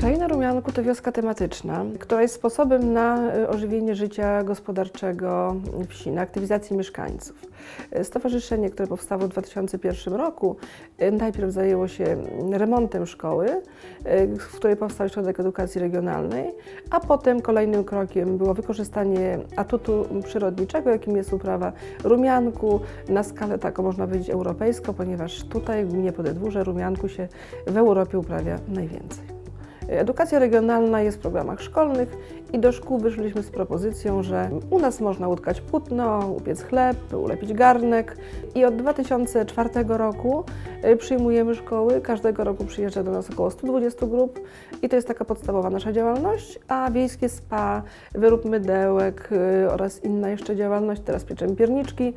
Rumianku to wioska tematyczna, która jest sposobem na y, ożywienie życia gospodarczego wsi, na aktywizację mieszkańców. Y, Stowarzyszenie, które powstało w 2001 roku, y, najpierw zajęło się remontem szkoły, w której powstał Ośrodek Edukacji Regionalnej, a potem kolejnym krokiem było wykorzystanie atutu przyrodniczego, jakim jest uprawa rumianku na skalę taką, można powiedzieć, europejską, ponieważ tutaj w gminie Podedwórze rumianku się w Europie uprawia najwięcej. Edukacja regionalna jest w programach szkolnych i do szkół wyszliśmy z propozycją, że u nas można utkać płótno, upiec chleb, ulepić garnek i od 2004 roku y, przyjmujemy szkoły. Każdego roku przyjeżdża do nas około 120 grup i to jest taka podstawowa nasza działalność, a wiejskie spa, wyrób mydełek y, oraz inna jeszcze działalność, teraz pieczemy pierniczki,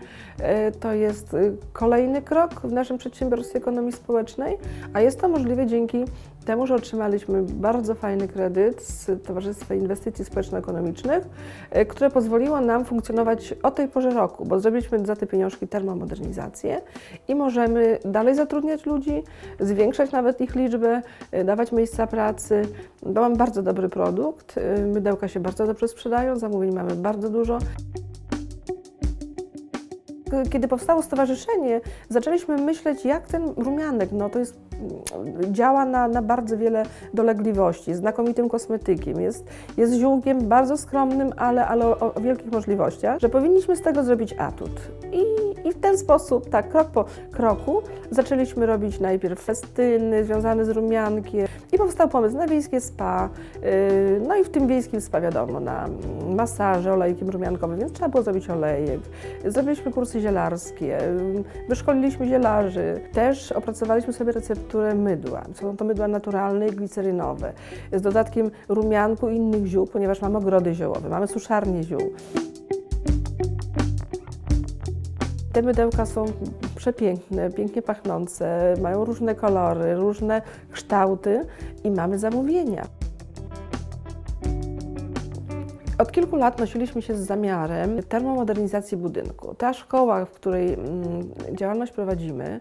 y, to jest kolejny krok w naszym przedsiębiorstwie ekonomii społecznej, a jest to możliwe dzięki temu, że otrzymaliśmy bardzo fajny kredyt z Towarzystwa Inwestycji Społeczno-Ekonomicznych, e, które pozwoliło nam funkcjonować o tej porze roku, bo zrobiliśmy za te pieniążki termomodernizację i możemy dalej zatrudniać ludzi, zwiększać nawet ich liczbę, e, dawać miejsca pracy, bo mamy bardzo dobry produkt, e, mydełka się bardzo dobrze sprzedają, zamówień mamy bardzo dużo. Kiedy powstało stowarzyszenie, zaczęliśmy myśleć, jak ten rumianek, no to jest, mm, działa na, na bardzo wiele dolegliwości, znakomitym kosmetykiem, jest, jest ziółkiem bardzo skromnym, ale, ale o, o wielkich możliwościach, że powinniśmy z tego zrobić atut. I, I w ten sposób, tak, krok po kroku, zaczęliśmy robić najpierw festyny związane z rumiankiem i powstał pomysł na wiejskie spa, yy, no i w tym wiejskim spa wiadomo, na masaże olejkiem rumiankowym, więc trzeba było zrobić olejek. Zrobiliśmy kursy zielarskie, yy, wyszkoliliśmy zielarzy, też opracowaliśmy sobie recepturę mydła. Są to mydła naturalne i glicerynowe, z dodatkiem rumianku i innych ziół, ponieważ mamy ogrody ziołowe, mamy suszarnię ziół. Te mydełka są przepiękne, pięknie pachnące, mają różne kolory, różne kształty i mamy zamówienia. Od kilku lat nosiliśmy się z zamiarem termomodernizacji budynku. Ta szkoła, w której mm, działalność prowadzimy,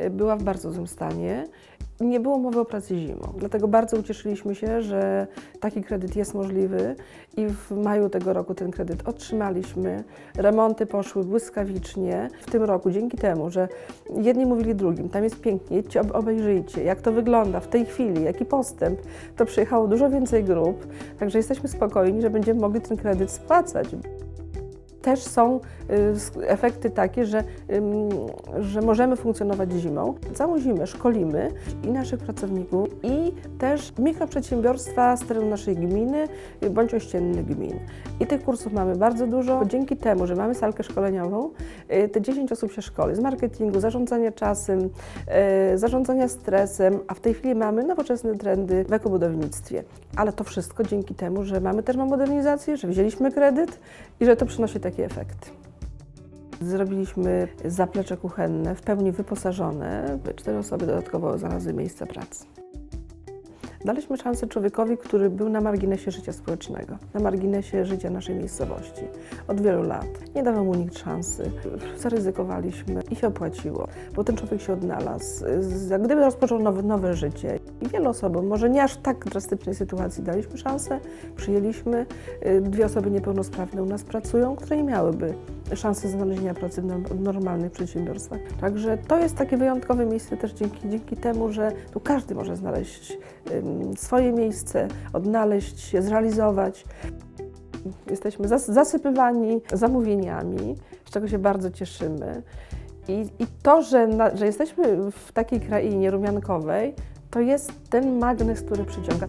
y, była w bardzo złym stanie. Nie było mowy o pracy zimą, dlatego bardzo ucieszyliśmy się, że taki kredyt jest możliwy i w maju tego roku ten kredyt otrzymaliśmy. Remonty poszły błyskawicznie. W tym roku, dzięki temu, że jedni mówili drugim, tam jest pięknie, jedźcie, ob- obejrzyjcie, jak to wygląda w tej chwili, jaki postęp, to przyjechało dużo więcej grup, także jesteśmy spokojni, że będziemy mogli ten kredyt spłacać też są y, efekty takie, że, że możemy funkcjonować zimą. Całą zimę szkolimy i naszych pracowników, i też mikroprzedsiębiorstwa z terenu naszej gminy y, bądź ościennych gmin. I tych kursów mamy bardzo dużo. Dzięki temu, że mamy salkę szkoleniową, y, te 10 osób się szkoli z marketingu, zarządzania czasem, zarządzania stresem, a w tej chwili mamy nowoczesne trendy w ekobudownictwie. Ale to wszystko dzięki temu, że mamy termomodernizację, że wzięliśmy kredyt i że to przynosi taki efekt. Zrobiliśmy zaplecze kuchenne w pełni wyposażone. Cztery osoby dodatkowo znalazły miejsce pracy. Daliśmy szansę człowiekowi, który był na marginesie życia społecznego, na marginesie życia naszej miejscowości od wielu lat. Nie dawał mu nikt szansy. Zaryzykowaliśmy i się opłaciło, bo ten człowiek się odnalazł. Jak gdyby rozpoczął nowe, nowe życie. I wielu osobom, może nie aż tak drastycznej sytuacji, daliśmy szansę, przyjęliśmy. Y, Dwie osoby niepełnosprawne u nas pracują, które nie miałyby szansy znalezienia pracy w norm- normalnych przedsiębiorstwach. Także to jest takie wyjątkowe miejsce też dzięki, dzięki temu, że tu każdy może znaleźć swoje miejsce, odnaleźć się, zrealizować. Jesteśmy zas- zasypywani zamówieniami, z czego się bardzo cieszymy. I, i to, że, na, że jesteśmy w takiej krainie rumiankowej, to jest ten magnes, który przyciąga.